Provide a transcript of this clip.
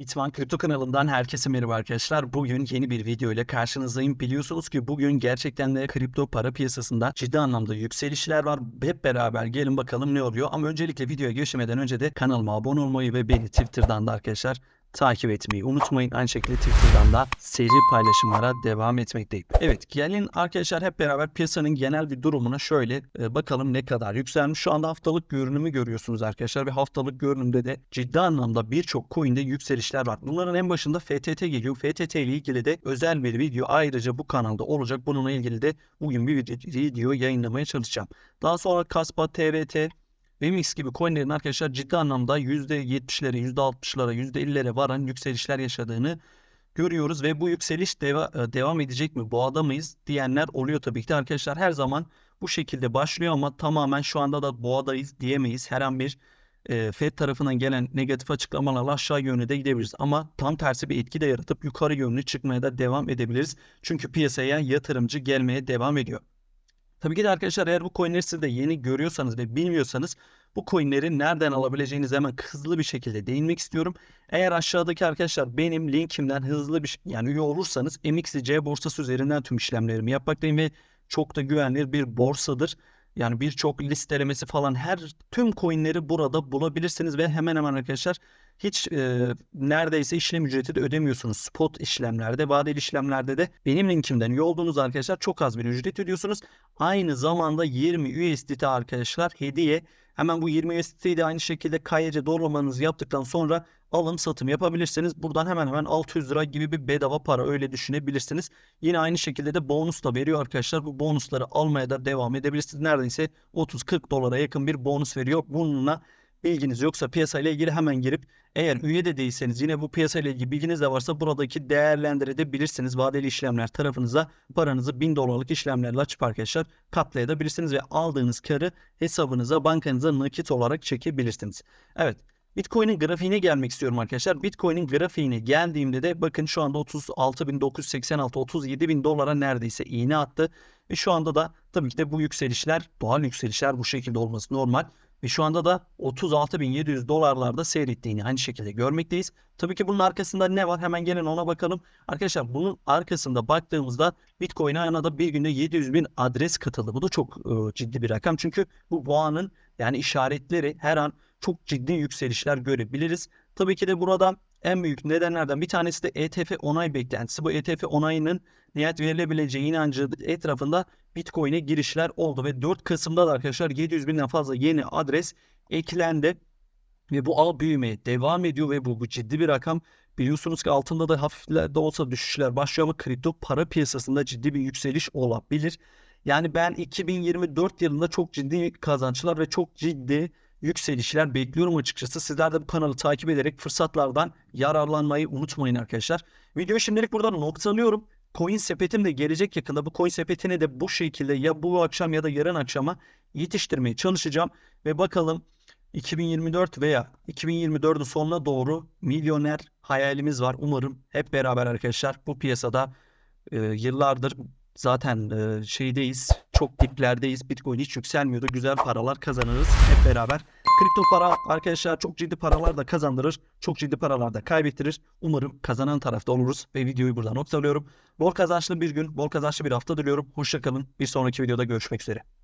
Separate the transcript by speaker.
Speaker 1: Bitman Kripto kanalından herkese merhaba arkadaşlar. Bugün yeni bir video ile karşınızdayım. Biliyorsunuz ki bugün gerçekten de kripto para piyasasında ciddi anlamda yükselişler var. Hep beraber gelin bakalım ne oluyor. Ama öncelikle videoya geçmeden önce de kanalıma abone olmayı ve beni Twitter'dan da arkadaşlar takip etmeyi unutmayın. Aynı şekilde Twitter'dan da seri paylaşımlara devam etmekteyim. Evet gelin arkadaşlar hep beraber piyasanın genel bir durumuna şöyle e, bakalım ne kadar yükselmiş. Şu anda haftalık görünümü görüyorsunuz arkadaşlar ve haftalık görünümde de ciddi anlamda birçok coin'de yükselişler var. Bunların en başında FTT geliyor. FTT ile ilgili de özel bir video ayrıca bu kanalda olacak. Bununla ilgili de bugün bir video yayınlamaya çalışacağım. Daha sonra Kaspa, TRT, Remix gibi coinlerin arkadaşlar ciddi anlamda %70'lere, %60'lara, %50'lere varan yükselişler yaşadığını görüyoruz ve bu yükseliş deva- e, devam edecek mi? Boğada mıyız diyenler oluyor tabii ki arkadaşlar. Her zaman bu şekilde başlıyor ama tamamen şu anda da boğadayız diyemeyiz. Her an bir e, Fed tarafından gelen negatif açıklamalarla aşağı yönde de gidebiliriz. Ama tam tersi bir etki de yaratıp yukarı yönlü çıkmaya da devam edebiliriz. Çünkü piyasaya yatırımcı gelmeye devam ediyor. Tabii ki de arkadaşlar eğer bu coinleri siz de yeni görüyorsanız ve bilmiyorsanız bu coinleri nereden alabileceğinizi hemen hızlı bir şekilde değinmek istiyorum. Eğer aşağıdaki arkadaşlar benim linkimden hızlı bir yani üye olursanız MXC borsası üzerinden tüm işlemlerimi yapmaktayım ve çok da güvenilir bir borsadır. Yani birçok listelemesi falan her tüm coinleri burada bulabilirsiniz ve hemen hemen arkadaşlar hiç e, neredeyse işlem ücreti de ödemiyorsunuz. Spot işlemlerde, vadeli işlemlerde de benim linkimden üye olduğunuz arkadaşlar çok az bir ücret ödüyorsunuz. Aynı zamanda 20 USDT arkadaşlar hediye. Hemen bu 20 USDT'yi de aynı şekilde KYC doğrulamanızı yaptıktan sonra alım satım yapabilirsiniz. Buradan hemen hemen 600 lira gibi bir bedava para öyle düşünebilirsiniz. Yine aynı şekilde de bonus da veriyor arkadaşlar. Bu bonusları almaya da devam edebilirsiniz. Neredeyse 30-40 dolara yakın bir bonus veriyor. Bununla bilginiz yoksa piyasayla ilgili hemen girip eğer üye de değilseniz yine bu piyasayla ilgili bilginiz de varsa buradaki değerlendirebilirsiniz. Vadeli işlemler tarafınıza paranızı 1000 dolarlık işlemlerle açıp arkadaşlar katlayabilirsiniz ve aldığınız karı hesabınıza bankanıza nakit olarak çekebilirsiniz. Evet Bitcoin'in grafiğine gelmek istiyorum arkadaşlar. Bitcoin'in grafiğine geldiğimde de bakın şu anda 36.986 bin dolara neredeyse iğne attı. Ve şu anda da tabii ki de bu yükselişler doğal yükselişler bu şekilde olması normal. Ve şu anda da 36.700 dolarlarda seyrettiğini aynı şekilde görmekteyiz. Tabii ki bunun arkasında ne var? Hemen gelin ona bakalım. Arkadaşlar bunun arkasında baktığımızda Bitcoin'e yana da bir günde 700 bin adres katıldı. Bu da çok e, ciddi bir rakam. Çünkü bu boğanın yani işaretleri her an çok ciddi yükselişler görebiliriz. Tabii ki de burada en büyük nedenlerden bir tanesi de ETF onay beklentisi. Bu ETF onayının nihayet verilebileceği inancı etrafında Bitcoin'e girişler oldu ve 4 Kasım'da da arkadaşlar 700 binden fazla yeni adres eklendi. Ve bu ağ büyümeye devam ediyor ve bu, bu ciddi bir rakam. Biliyorsunuz ki altında da hafifler de olsa düşüşler başlıyor ama kripto para piyasasında ciddi bir yükseliş olabilir. Yani ben 2024 yılında çok ciddi kazançlar ve çok ciddi yükselişler bekliyorum açıkçası. Sizler de bu kanalı takip ederek fırsatlardan yararlanmayı unutmayın arkadaşlar. Videoyu şimdilik buradan noktalıyorum. Coin sepetim de gelecek yakında. Bu coin sepetini de bu şekilde ya bu akşam ya da yarın akşama yetiştirmeye çalışacağım. Ve bakalım 2024 veya 2024'ün sonuna doğru milyoner hayalimiz var. Umarım hep beraber arkadaşlar bu piyasada e, yıllardır zaten şeydeyiz. Çok diplerdeyiz. Bitcoin hiç yükselmiyordu. Güzel paralar kazanırız hep beraber. Kripto para arkadaşlar çok ciddi paralar da kazandırır. Çok ciddi paralar da kaybettirir. Umarım kazanan tarafta oluruz ve videoyu burada noktalıyorum. Bol kazançlı bir gün, bol kazançlı bir hafta diliyorum. Hoşçakalın. Bir sonraki videoda görüşmek üzere.